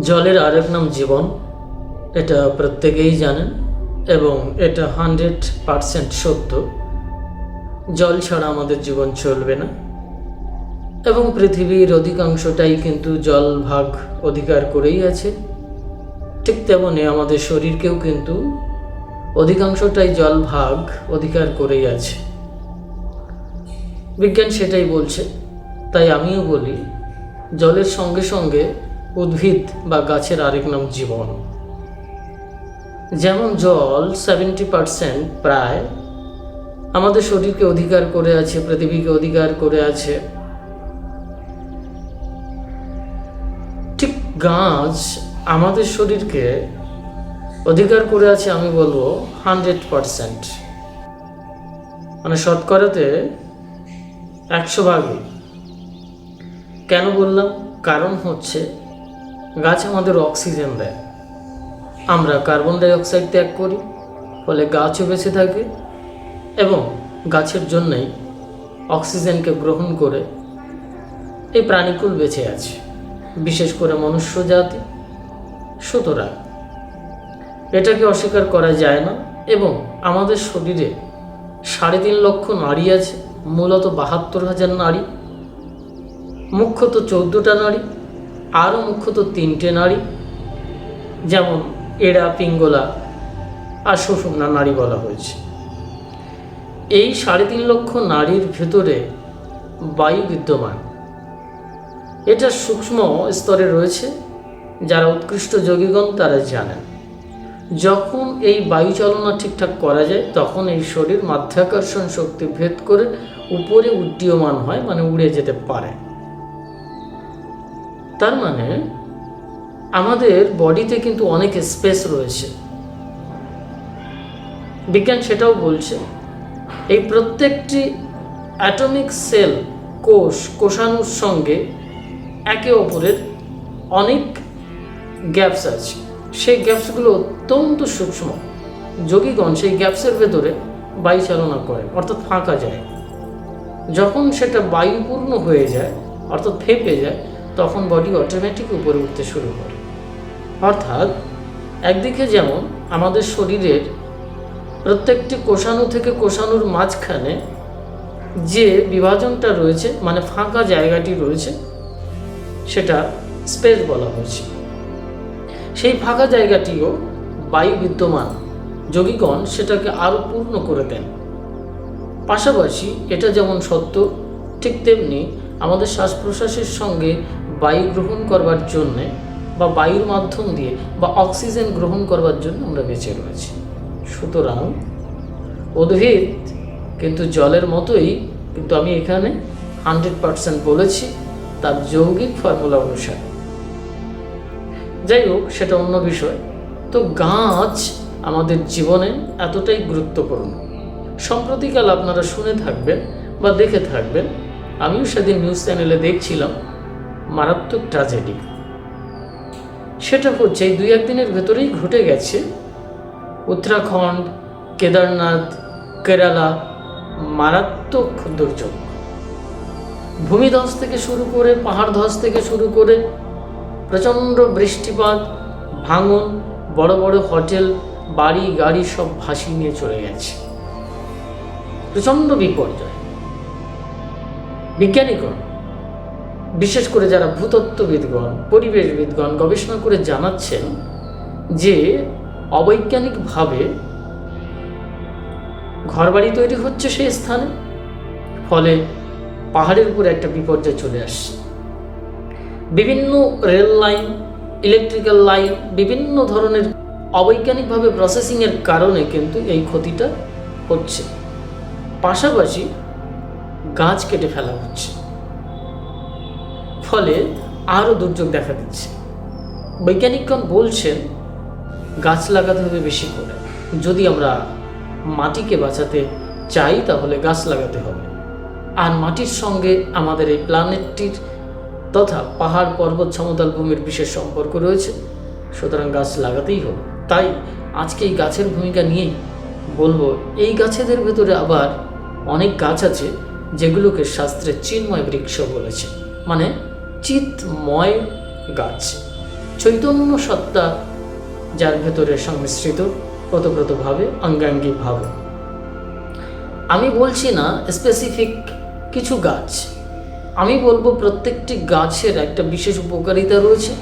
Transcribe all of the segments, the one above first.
জলের আরেক নাম জীবন, এটা প্রত্যেকেই জানেন, এবং এটা হান্ড্রেড পারসেন্ট সত্য। জল ছাড়া আমাদের জীবন চলবে না। এবং পৃথিবীর অধিকাংশটাই কিন্তু জল ভাগ অধিকার করেই আছে। ঠিক তেমনি আমাদের শরীরকেও কিন্তু অধিকাংশটাই জল ভাগ অধিকার করেই আছে। বিজ্ঞান সেটাই বলছে, তাই আমিও বলি, জলের সঙ্গে সঙ্গে উদ্ভিদ বা গাছের আরেক নাম জীবন। যেমন জল সেভেন্টি পারসেন্ট প্রায়। আমাদের শরীরকে অধিকার করে আছে, পৃথিবীকে অধিকার করে আছে। ঠিক গাছ আমাদের শরীরকে অধিকার করে আছে, আমি বলব হান্ড্রেড পারসেন্ট মানে শতকরাতে একশো ভাগে কেন বললাম? কারণ হচ্ছে গাছ আমাদের অক্সিজেন দেয়। আমরা কার্বন ডাই অক্সাইড ত্যাগ করি, ফলে গাছও বেঁচে থাকে এবং গাছের জন্যই অক্সিজেনকে গ্রহণ করে এই প্রাণীকুল বেঁচে আছে। বিশেষ করে মনুষ্য জাতি, সুতরাং এটাকে অস্বীকার করা যায় না এবং আমাদের শরীরে সাড়ে তিন লক্ষ নারী আছে, মূলত বাহাত্তর হাজার নারী, মুখ্যত চৌদ্দটা নারী। আরও মুখ্যত তিনটে নারী, যেমন এড়া পিঙ্গলা আর সুষুম্না নারী বলা হয়েছে। এই সাড়ে তিন লক্ষ নারীর ভেতরে বায়ু বিদ্যমান। এটা সূক্ষ্ম স্তরে রয়েছে, যারা উৎকৃষ্ট যোগীগণ তারা জানেন। যখন এই বায়ু চালনা ঠিকঠাক করা যায়, তখন এই শরীর মাধ্যাকর্ষণ শক্তি ভেদ করে উপরে উড্ডীয়মান হয় মানে উড়ে যেতে পারে। তার মানে আমাদের বডিতে কিন্তু অনেক স্পেস রয়েছে। বিজ্ঞান সেটাও বলছে, এই প্রত্যেকটি অ্যাটমিক সেল কোষ, কোষাণুর সঙ্গে একে অপরের অনেক গ্যাপস আছে। সেই গ্যাপসগুলো অত্যন্ত সূক্ষ্ম। যোগীগণ সেই গ্যাপসের ভেতরে বায়ু চালনা করে, অর্থাৎ ফাঁকা যায়। যখন সেটা বায়ুপূর্ণ হয়ে যায়, অর্থাৎ ফেঁপে যায় তখন বডি অটোমেটিক উপরে উঠতে শুরু করে। অর্থাৎ, একদিকে যেমন আমাদের শরীরের প্রত্যেকটি কোষাণু থেকে কোষাণুর মাঝখানে যে বিভাজনটা রয়েছে মানে ফাঁকা জায়গাটি রয়েছে, সেটা স্পেস বলা হয়েছে। সেই ফাঁকা জায়গাটিও বায়ু বিদ্যমান যোগীগণ সেটাকে আরও পূর্ণ করে দেন। পাশাপাশি এটা যেমন সত্য, ঠিক তেমনি আমাদের শ্বাস প্রশ্বাসের সঙ্গে বায়ু গ্রহণ করবার জন্যে বা বায়ুর মাধ্যম দিয়ে বা অক্সিজেন গ্রহণ করবার জন্য আমরা বেঁচে রয়েছি। সুতরাং উদ্ভিদ কিন্তু জলের মতোই, কিন্তু আমি এখানে হান্ড্রেড পারসেন্ট বলেছি, তার যৌগিক ফর্মুলা অনুসারে। যাই হোক সেটা অন্য বিষয়। তো গাছ আমাদের জীবনে এতটাই গুরুত্বপূর্ণ। সম্প্রতিকাল আপনারা শুনে থাকবেন বা দেখে থাকবেন, আমিও সেদিন নিউজ চ্যানেলে দেখছিলাম মারাত্মক ট্র্যাজেডি সেটা হচ্ছে দুই একদিনের ভেতরেই ঘটে গেছে। উত্তরাখণ্ড, কেদারনাথ, কেরালা, মারাত্মক দুর্যোগ। ভূমিধস থেকে শুরু করে পাহাড় ধস থেকে শুরু করে, প্রচণ্ড বৃষ্টিপাত, ভাঙন, বড় বড় হোটেল, বাড়ি, গাড়ি সব ভাসিয়ে নিয়ে চলে গেছে। প্রচণ্ড বিপর্যয়। বিজ্ঞানীগণ বিশেষ করে যারা ভূতত্ত্ববিদগণ, পরিবেশবিদগণ গবেষণা করে জানাচ্ছেন যে অবৈজ্ঞানিকভাবে ঘরবাড়ি তৈরি হচ্ছে সেই স্থানে, ফলে পাহাড়ের উপরে একটা বিপর্যয় চলে আসছে। বিভিন্ন রেল লাইন, ইলেকট্রিক্যাল লাইন, বিভিন্ন ধরনের অবৈজ্ঞানিকভাবে প্রসেসিংয়ের কারণে কিন্তু এই ক্ষতিটা হচ্ছে। পাশাপাশি গাছ কেটে ফেলা হচ্ছে। ফলে আরও দুর্যোগ দেখা দিচ্ছে। বৈজ্ঞানিকগণ বলছেন, গাছ লাগাতে হবে বেশি করে। যদি আমরা মাটিকে বাঁচাতে চাই, তাহলে গাছ লাগাতে হবে। আর মাটির সঙ্গে আমাদের এই প্ল্যানেটটির তথা পাহাড় পর্বত সমতল ভূমির বিশেষ সম্পর্ক রয়েছে। সুতরাং গাছ লাগাতেই হবে। তাই আজকে এই গাছের ভূমিকা নিয়েই বলব, এই গাছেদের ভেতরে আবার অনেক গাছ আছে, যেগুলোকে শাস্ত্রে চিন্ময় বৃক্ষ বলেছে। মানে চিতময় গাছ। চৈতন্য সত্তা, যার ভেতরে সংমিশ্রিত ওতপ্রোতভাবে অঙ্গাঙ্গিকভাবে আমি বলছি না স্পেসিফিক কিছু গাছ। আমি বলব প্রত্যেকটি গাছের একটা বিশেষ উপকারিতা রয়েছে।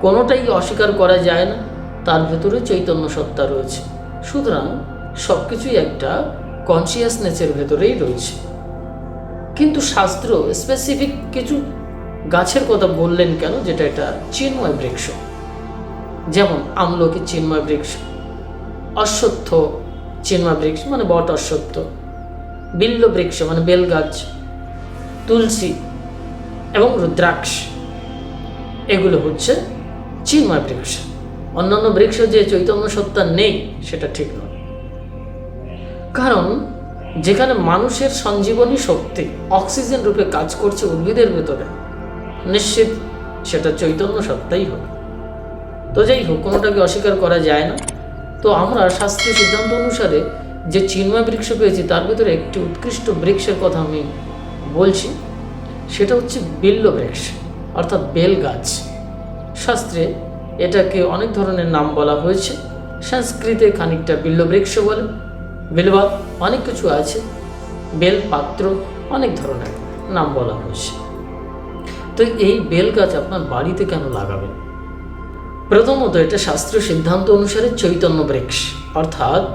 কোনোটাই অস্বীকার করা যায় না, তার ভেতরে চৈতন্য সত্তা রয়েছে। সুতরাং সব কিছুই একটা কনসিয়াসনেসের ভেতরেই রয়েছে। কিন্তু শাস্ত্র স্পেসিফিক কিছু গাছের কথা বললেন কেন? যেটা এটা চিন্ময় বৃক্ষ। যেমন আমলকি চিন্ময় বৃক্ষ, অশ্বত্থ চিন্ময় বৃক্ষ মানে বট অশ্বত্থ, বিল্ল বৃক্ষ মানে বেল গাছ তুলসী এবং রুদ্রাক্ষ। এগুলো হচ্ছে চিন্ময় বৃক্ষ। অন্যান্য বৃক্ষ যে চৈতন্য সত্তা নেই, সেটা ঠিক নয়। কারণ যেখানে মানুষের সঞ্জীবনী শক্তি অক্সিজেন রূপে কাজ করছে উদ্ভিদের ভেতরে। নিশ্চিত সেটা চৈতন্য সত্তাই হবে। তো যাই হোক, কোনোটাকে অস্বীকার করা যায় না। তো আমরা শাস্ত্রীয় সিদ্ধান্ত অনুসারে যে চিন্ময় বৃক্ষ পেয়েছি, তার ভিতরে একটি উৎকৃষ্ট বৃক্ষের কথা আমি বলছি। সেটা হচ্ছে বিল্ল বৃক্ষ, অর্থাৎ বেল গাছ। শাস্ত্রে এটাকে অনেক ধরনের নাম বলা হয়েছে। সংস্কৃতে খানিকটা বিল্ল বৃক্ষ বলে। বিলবা অনেক কিছু আছে। বেল, পাত্র, অনেক ধরনের নাম বলা হয়েছে। তো এই বেল গাছ আপনার বাড়িতে কেন লাগাবেন? প্রথমত এটা শাস্ত্রীয় সিদ্ধান্ত অনুসারে চৈতন্য বৃক্ষ, অর্থাৎ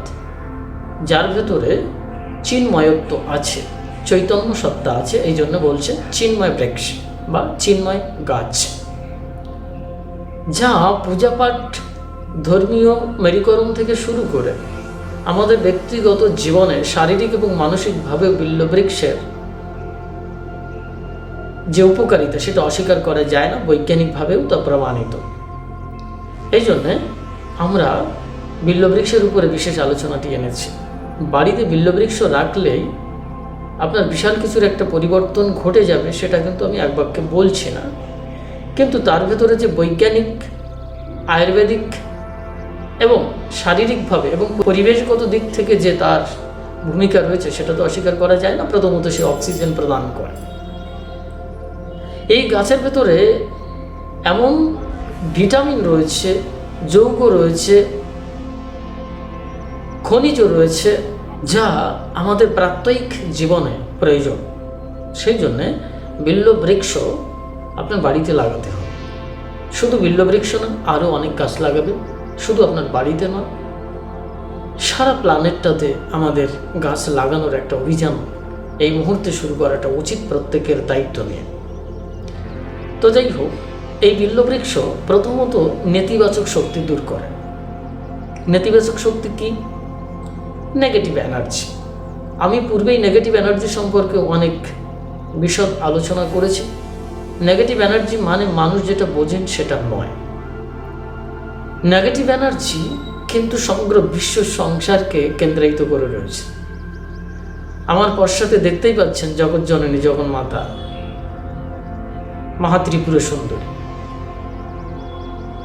যার ভেতরে চিন্ময়ত্ব আছে, চৈতন্য সত্তা আছে, এই জন্য বলছে চিন্ময় বৃক্ষ বা চিন্ময় গাছ। যা পূজাপাঠ ধর্মীয় মেরিকরণ থেকে শুরু করে আমাদের ব্যক্তিগত জীবনে শারীরিক এবং মানসিকভাবে বিল্লবৃক্ষের যে উপকারিতা, সেটা অস্বীকার করা যায় না, বৈজ্ঞানিকভাবেও তা প্রমাণিত। এই জন্যে আমরা বিল্লবৃক্ষের উপরে বিশেষ আলোচনাটি এনেছি। বাড়িতে বিল্লবৃক্ষ রাখলেই আপনার বিশাল কিছুর একটা পরিবর্তন ঘটে যাবে, সেটা কিন্তু আমি এক বাক্যে বলছি না। কিন্তু তার ভেতরে যে বৈজ্ঞানিক, আয়ুর্বেদিক এবং শারীরিকভাবে এবং পরিবেশগত দিক থেকে যে তার ভূমিকা রয়েছে, সেটা তো অস্বীকার করা যায় না, প্রথমত সে অক্সিজেন প্রদান করে। এই গাছের ভেতরে এমন ভিটামিন রয়েছে, যৌগ রয়েছে, খনিজ রয়েছে, যা আমাদের প্রাত্যহিক জীবনে প্রয়োজন। সেই জন্যে বিল্ল বৃক্ষ আপনার বাড়িতে লাগাতে হবে। শুধু বিল্ল বৃক্ষ না, আরও অনেক গাছ লাগাবেন। শুধু আপনার বাড়িতে নয়, সারা প্ল্যানেটটাতে আমাদের গাছ লাগানোর একটা অভিযান এই মুহূর্তে শুরু করাটা উচিত প্রত্যেকের দায়িত্ব নিয়ে। তো যাই হোক, এই বিল্লবৃক্ষ প্রথমত নেতিবাচক শক্তি দূর করে। নেতিবাচক শক্তি কি? নেগেটিভ এনার্জি আমি পূর্বেই নেগেটিভ এনার্জি সম্পর্কে অনেক বিশদ আলোচনা করেছি। নেগেটিভ এনার্জি মানে মানুষ যেটা বোঝেন সেটা নয়। নেগেটিভ এনার্জি কিন্তু সমগ্র বিশ্ব সংসারকে কেন্দ্রায়িত করে রয়েছে। আমার পশ্চাতে দেখতেই পাচ্ছেন জগৎ জননী জগন মাতা। মহাত্রিপুর সুন্দরী।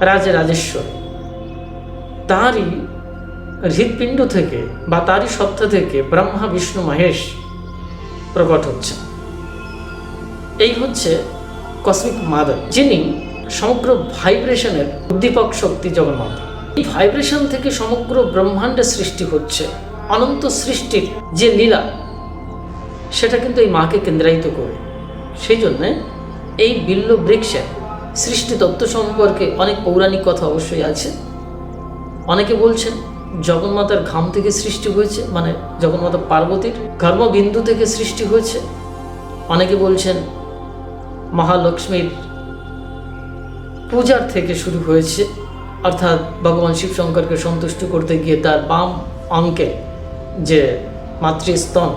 রাজে রাজেশ্বর। তারই হৃৎপিণ্ড থেকে বা তারই সত্তা থেকে ব্রহ্মা, বিষ্ণু, মহেশ প্রকট হচ্ছে এই হচ্ছে কসমিক মাদার যিনি সমগ্র ভাইব্রেশনের উদ্দীপক শক্তি জগন্মাতা। এই ভাইব্রেশন থেকে সমগ্র ব্রহ্মাণ্ডের সৃষ্টি হচ্ছে, অনন্ত সৃষ্টির যে লীলা, সেটা কিন্তু এই মাকে কেন্দ্রায়িত করে। সেই জন্যে এই বিল্ল বৃক্ষের সৃষ্টি তত্ত্ব সম্পর্কে অনেক পৌরাণিক কথা অবশ্যই আছে। অনেকে বলছেন জগন্মাতার ঘাম থেকে সৃষ্টি হয়েছে মানে জগন্মাতা পার্বতীর কর্মবিন্দু থেকে সৃষ্টি হয়েছে। অনেকে বলছেন মহালক্ষ্মীর পূজার থেকে শুরু হয়েছে। অর্থাৎ ভগবান শিব শঙ্করকে সন্তুষ্ট করতে গিয়ে তার বাম অঙ্কে যে মাতৃস্তন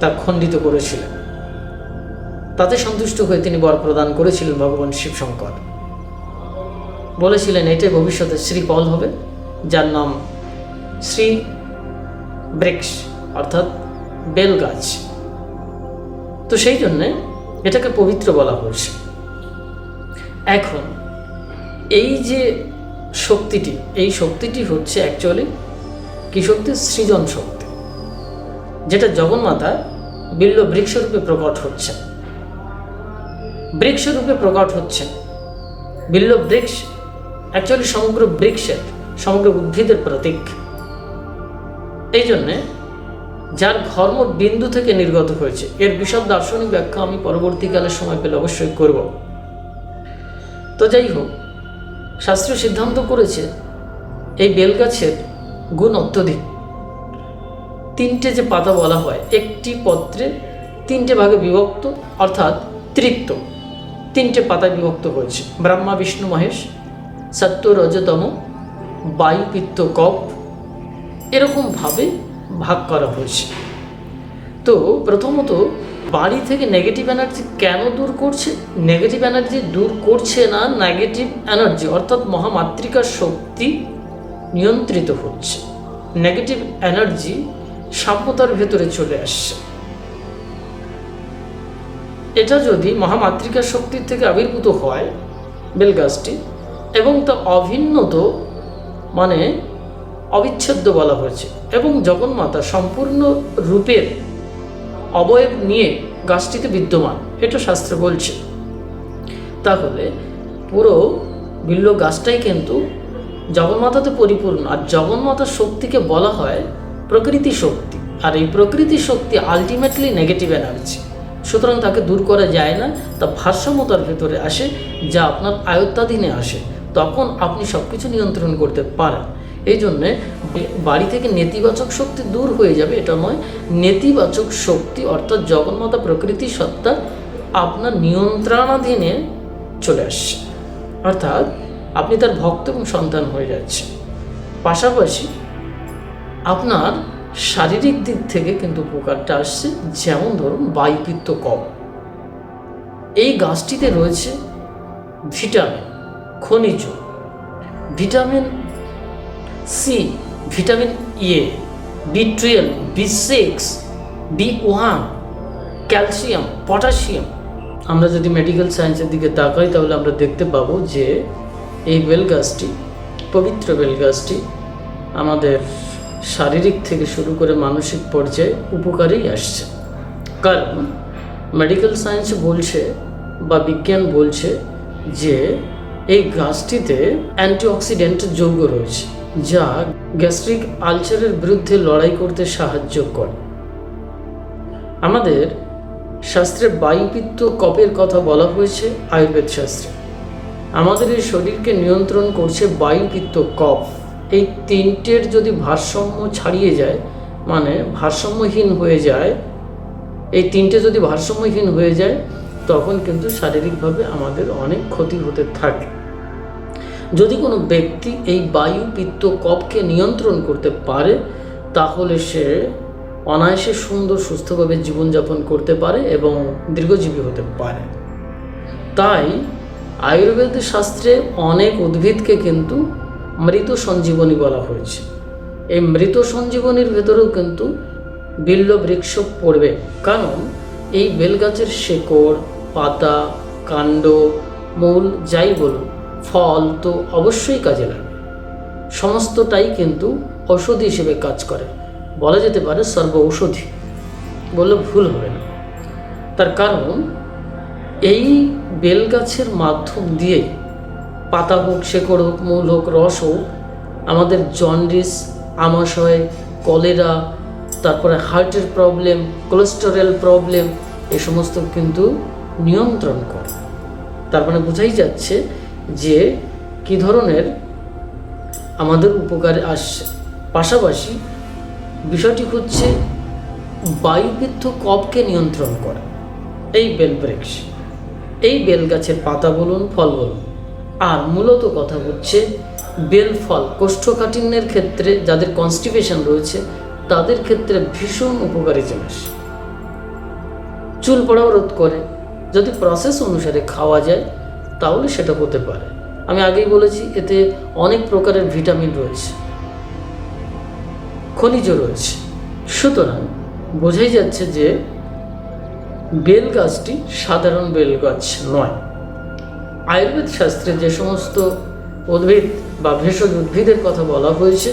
তা খণ্ডিত করেছিলেন। তাতে সন্তুষ্ট হয়ে তিনি বর প্রদান করেছিলেন ভগবান শিব শঙ্কর বলেছিলেন, এটাই ভবিষ্যতে শ্রীপল হবে, যার নাম শ্রী বৃক্ষ, অর্থাৎ বেল গাছ। তো সেই জন্যে এটাকে পবিত্র বলা হয়েছে। এখন এই যে শক্তিটি, এই শক্তিটি হচ্ছে অ্যাকচুয়ালি কি শক্তি? সৃজন শক্তি, যেটা জগন্মাতা বিল্ল বৃক্ষরূপে প্রকট হচ্ছে বৃক্ষরূপে প্রকট হচ্ছে বিল্ল বৃক্ষ অ্যাকচুয়ালি সমগ্র বৃক্ষের, সমগ্র উদ্ভিদের প্রতীক। এই জন্যে যার ধর্ম বিন্দু থেকে নির্গত হয়েছে, এর বিশদ দার্শনিক ব্যাখ্যা আমি পরবর্তীকালে সময় পেলে অবশ্যই করব। তো যাই হোক শাস্ত্র সিদ্ধান্ত করেছে, এই বেলগাছের গুণ অত্যধিক। তিনটে যে পাতা বলা হয়, একটি পত্রে তিনটে ভাগে বিভক্ত, অর্থাৎ তৃপ্ত। তিনটে পাতায় বিভক্ত হয়েছে। ব্রহ্মা, বিষ্ণু, মহেশ, সত্য রজতম বায়ু, পিত্ত, কপ এরকমভাবে ভাগ করা হয়েছে। তো প্রথমত বাড়ি থেকে নেগেটিভ এনার্জি কেন দূর করছে? নেগেটিভ এনার্জি দূর করছে না নেগেটিভ এনার্জি অর্থাৎ মহামাতৃকার শক্তি নিয়ন্ত্রিত হচ্ছে। নেগেটিভ এনার্জি সাম্যতার ভেতরে চলে আসছে। এটা যদি মহামাতৃকার শক্তির থেকে আবির্ভূত হয়, বেলগাছটি, এবং তা অভিন্নত মানে অবিচ্ছেদ্য বলা হয়েছে, এবং জগন্মাতা সম্পূর্ণ রূপের অবয়ব নিয়ে গাছটিতে বিদ্যমান, এটা শাস্ত্র বলছে। তাহলে পুরো বিল্ল গাছটাই কিন্তু জগন্মাতাতে পরিপূর্ণ, আর জগন্মাতার শক্তিকে বলা হয় প্রকৃতি শক্তি। আর এই প্রকৃতি শক্তি আলটিমেটলি নেগেটিভ এনার্জি সুতরাং তাকে দূর করা যায় না, তা ভারসাম্যতার ভেতরে আসে, যা আপনার আয়ত্তাধীনে আসে। তখন আপনি সব কিছু নিয়ন্ত্রণ করতে পারেন। এই জন্যে বাড়ি থেকে নেতিবাচক শক্তি দূর হয়ে যাবে, এটা নয়। নেতিবাচক শক্তি অর্থাৎ জগন্মাতা প্রকৃতি সত্তা আপনার নিয়ন্ত্রণাধীনে চলে আসছে। অর্থাৎ আপনি তার ভক্ত এবং সন্তান হয়ে যাচ্ছে পাশাপাশি আপনার শারীরিক দিক থেকে কিন্তু উপকারটা আসছে, যেমন ধরুন বায়ুপিত্ত কম। এই গাছটিতে রয়েছে ভিটামিন, খনিজ। Vitamin C vitamin A B twelve B six B one calcium potassium আমরা যদি মেডিকেল সায়েন্সের দিকে তাকাই, তাহলে আমরা দেখতে পাবো যে এই বেলগাছটি পবিত্র বেলগাছটি আমাদের শারীরিক থেকে শুরু করে মানসিক পর্যায়ে উপকারেই আসছে। কারণ মেডিকেল সায়েন্স বলছে বা বিজ্ঞান বলছে যে এই গাছটিতে অ্যান্টিঅক্সিডেন্ট যৌগ রয়েছে। যা গ্যাস্ট্রিক আলচারের বিরুদ্ধে লড়াই করতে সাহায্য করে। আমাদের শাস্ত্রে বায়ুপিত্ত কপের কথা বলা হয়েছে আয়ুর্বেদ শাস্ত্রে। আমাদের এই শরীরকে নিয়ন্ত্রণ করছে বায়ুপিত্ত কফ এই তিনটের যদি ভারসাম্য ছাড়িয়ে যায় মানে ভারসাম্যহীন হয়ে যায়, এই তিনটে যদি ভারসাম্যহীন হয়ে যায়, তখন কিন্তু শারীরিকভাবে আমাদের অনেক ক্ষতি হতে থাকে। যদি কোনো ব্যক্তি এই বায়ু পিত্ত কপকে নিয়ন্ত্রণ করতে পারে, তাহলে সে অনায়াসে সুন্দর, সুস্থভাবে জীবনযাপন করতে পারে এবং দীর্ঘজীবী হতে পারে। তাই আয়ুর্বেদ শাস্ত্রে অনেক উদ্ভিদকে কিন্তু মৃত সঞ্জীবনী বলা হয়েছে। এই মৃত সঞ্জীবনীর ভেতরেও কিন্তু বিল্ল বৃক্ষ পড়বে। কারণ এই বেলগাছের শেকড়, পাতা, কাণ্ড, মূল, যাই বলুন ফল তো অবশ্যই কাজে লাগে সমস্তটাই কিন্তু ঔষধি হিসেবে কাজ করে। বলা যেতে পারে সর্ব ঔষধি। বললে ভুল হবে না। তার কারণ, এই বেলগাছের মাধ্যম দিয়ে পাতা হোক, শেকড় হোক, মূল হোক, রস হোক, আমাদের জন্ডিস, আমাশয়, কলেরা, তারপরে হার্টের প্রবলেম, কোলেস্টেরল প্রবলেম, এ সমস্ত কিন্তু নিয়ন্ত্রণ করে। তার মানে বোঝাই যাচ্ছে যে কী ধরনের আমাদের উপকারে আসছে পাশাপাশি বিষয়টি হচ্ছে বায়ুপিত্ত কপকে নিয়ন্ত্রণ করে। এই বেলবৃক্ষ এই বেল গাছের পাতা বলুন, ফল বলুন। আর মূলত কথা হচ্ছে বেল ফল কোষ্ঠকাঠিন্যের ক্ষেত্রে যাদের কনস্টিপেশন রয়েছে, তাদের ক্ষেত্রে ভীষণ উপকারী জিনিস চুল পড়াও রোধ করে। যদি প্রসেস অনুসারে খাওয়া যায় তাহলে সেটা হতে পারে। আমি আগেই বলেছি, এতে অনেক প্রকারের ভিটামিন রয়েছে। খনিজ রয়েছে। সুতরাং বোঝাই যাচ্ছে যে বেল গাছটি সাধারণ বেল গাছ নয়। আয়ুর্বেদ শাস্ত্রে যে সমস্ত উদ্ভিদ বা ভেষজ উদ্ভিদের কথা বলা হয়েছে,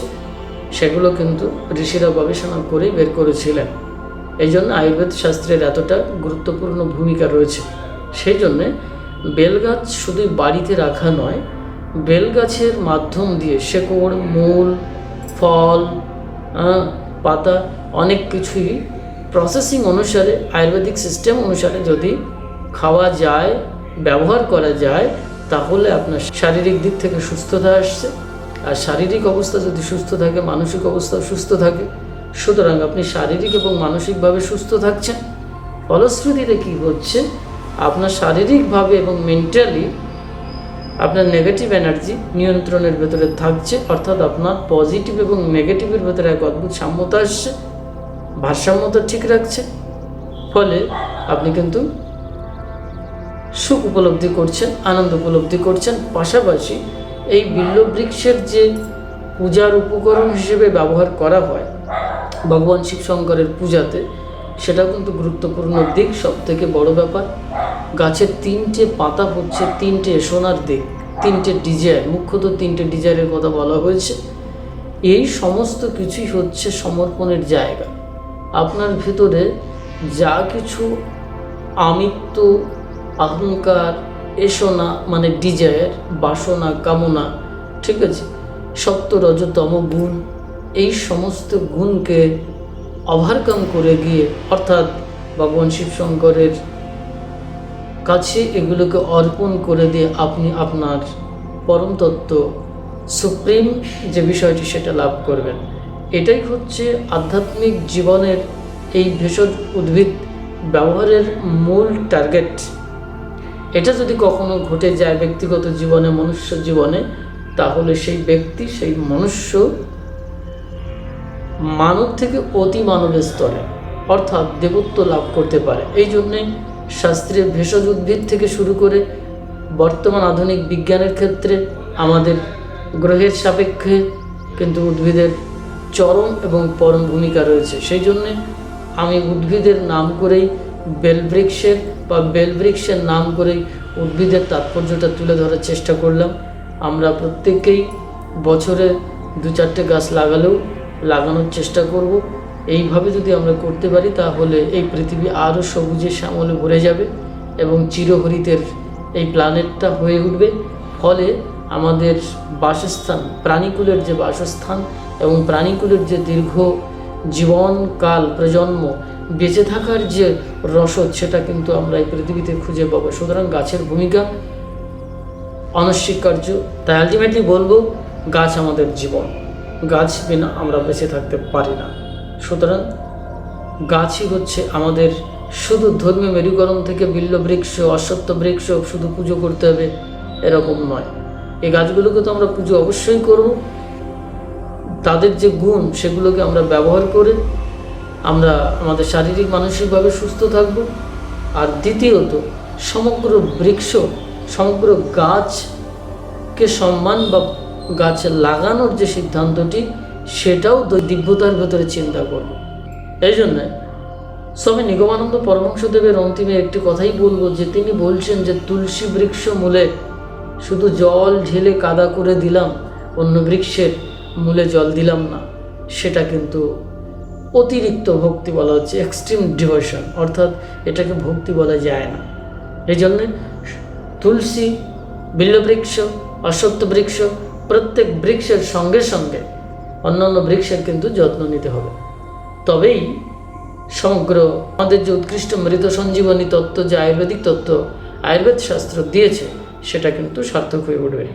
সেগুলো কিন্তু ঋষিরা গবেষণা করেই বের করেছিলেন। এই জন্য আয়ুর্বেদ শাস্ত্রের এতটা গুরুত্বপূর্ণ ভূমিকা রয়েছে। সেই জন্যে বেলগাছ শুধু বাড়িতে রাখা নয়, বেলগাছের মাধ্যম দিয়ে শেকড়, মূল, ফল পাতা অনেক কিছুই প্রসেসিং অনুসারে, আয়ুর্বেদিক সিস্টেম অনুসারে যদি খাওয়া যায়, ব্যবহার করা যায়, তাহলে আপনার শারীরিক দিক থেকে সুস্থতা আসছে। আর শারীরিক অবস্থা যদি সুস্থ থাকে, মানসিক অবস্থাও সুস্থ থাকে, সুতরাং আপনি শারীরিক এবং মানসিকভাবে সুস্থ থাকছেন। ফলশ্রুতিতে কী হচ্ছে আপনার শারীরিকভাবে এবং মেন্টালি আপনার নেগেটিভ এনার্জি নিয়ন্ত্রণের ভেতরে থাকছে, অর্থাৎ আপনার পজিটিভ এবং নেগেটিভের ভেতরে এক অদ্ভুত সাম্যতা আসছে, ভারসাম্যতা ঠিক রাখছে, ফলে আপনি কিন্তু সুখ উপলব্ধি করছেন, আনন্দ উপলব্ধি করছেন, পাশাপাশি এই বিল্লবৃক্ষের যে পূজার উপকরণ হিসেবে ব্যবহার করা হয়, ভগবান শিব শঙ্করের পূজাতে, সেটাও কিন্তু গুরুত্বপূর্ণ দিক সব থেকে বড় ব্যাপার। গাছের তিনটে পাতা হচ্ছে, তিনটে সোনার দিক, তিনটে ডিজাইন মুখ্যত তিনটে ডিজাইনের কথা বলা হয়েছে। এই সমস্ত কিছুই হচ্ছে সমর্পণের জায়গা। আপনার ভিতরে যা কিছু আমিত্ব অহংকার এসোনা মানে ডিজায়ার, বাসনা, কামনা, ঠিক আছে সত্য রজতম গুণ, এই সমস্ত গুণকে ওভারকাম করে গিয়ে, অর্থাৎ ভগবান শিবশঙ্করের কাছে এগুলোকে অর্পণ করে দিয়ে আপনি আপনার পরম তত্ত্ব সুপ্রিম যে বিষয়টি সেটা লাভ করবেন। এটাই হচ্ছে আধ্যাত্মিক জীবনের এই ভেষজ উদ্ভিদ ব্যবহারের মূল টার্গেট এটা যদি কখনো ঘটে যায় ব্যক্তিগত জীবনে, মনুষ্য জীবনে, তাহলে সেই ব্যক্তি, সেই মনুষ্য মানব থেকে অতি মানবের স্তরে, অর্থাৎ দেবত্ব লাভ করতে পারে। এই জন্যে শাস্ত্রীয় ভেষজ উদ্ভিদ থেকে শুরু করে বর্তমান আধুনিক বিজ্ঞানের ক্ষেত্রে আমাদের গ্রহের সাপেক্ষে কিন্তু উদ্ভিদের চরম এবং পরম ভূমিকা রয়েছে। সেই জন্যে আমি উদ্ভিদের নাম করেই বেলবৃক্ষের বা বেলবৃক্ষের নাম করেই উদ্ভিদের তাৎপর্যটা তুলে ধরার চেষ্টা করলাম। আমরা প্রত্যেকেই বছরে দু চারটে গাছ লাগালেও, লাগানোর চেষ্টা করব। এইভাবে যদি আমরা করতে পারি, তাহলে এই পৃথিবী আরও সবুজে শ্যামলে ভরে যাবে এবং চিরহরিতের এই প্ল্যানেটটা হয়ে উঠবে। ফলে আমাদের বাসস্থান, প্রাণীকুলের যে বাসস্থান এবং প্রাণীকুলের যে দীর্ঘ জীবনকাল প্রজন্ম, বেঁচে থাকার যে রসদ, সেটা কিন্তু আমরা এই পৃথিবীতে খুঁজে পাবো। সুতরাং গাছের ভূমিকা অনস্বীকার্য তাই আলটিমেটলি বলব, গাছ আমাদের জীবন। গাছ বিনা আমরা বেঁচে থাকতে পারি না। সুতরাং গাছই হচ্ছে আমাদের শুধু ধর্মীয় মেরুকরণ থেকে বিল্ল বৃক্ষ, অশ্বত্থ বৃক্ষ শুধু পুজো করতে হবে, এরকম নয়। এই গাছগুলোকে তো আমরা পুজো অবশ্যই করব। তাদের যে গুণ, সেগুলোকে আমরা ব্যবহার করে আমরা আমাদের শারীরিক, মানসিকভাবে সুস্থ থাকব। আর দ্বিতীয়ত, সমগ্র বৃক্ষ, সমগ্র গাছকে সম্মান বা গাছ লাগানোর যে সিদ্ধান্তটি সেটাও দিব্যতার ভেতরে চিন্তা করব এই জন্যে স্বামী নিগমানন্দ পরমংশদেবের অন্তিমে একটি কথাই বলব যে তিনি বলছেন যে তুলসী বৃক্ষ মূলে শুধু জল ঢেলে কাদা করে দিলাম, অন্য বৃক্ষের মূলে জল দিলাম না। সেটা কিন্তু অতিরিক্ত ভক্তি বলা হচ্ছে এক্সট্রিম ডিভোশন অর্থাৎ এটাকে ভক্তি বলা যায় না। এই জন্যে তুলসী, বিল্লবৃক্ষ, অশ্বত্থ বৃক্ষ প্রত্যেক বৃক্ষের সঙ্গে সঙ্গে অন্যান্য বৃক্ষের কিন্তু যত্ন নিতে হবে। তবেই সমগ্র আমাদের যে উৎকৃষ্ট মৃত সঞ্জীবনী তত্ত্ব, যে আয়ুর্বেদিক তত্ত্ব, আয়ুর্বেদ শাস্ত্র দিয়েছে, সেটা কিন্তু সার্থক হয়ে উঠবে।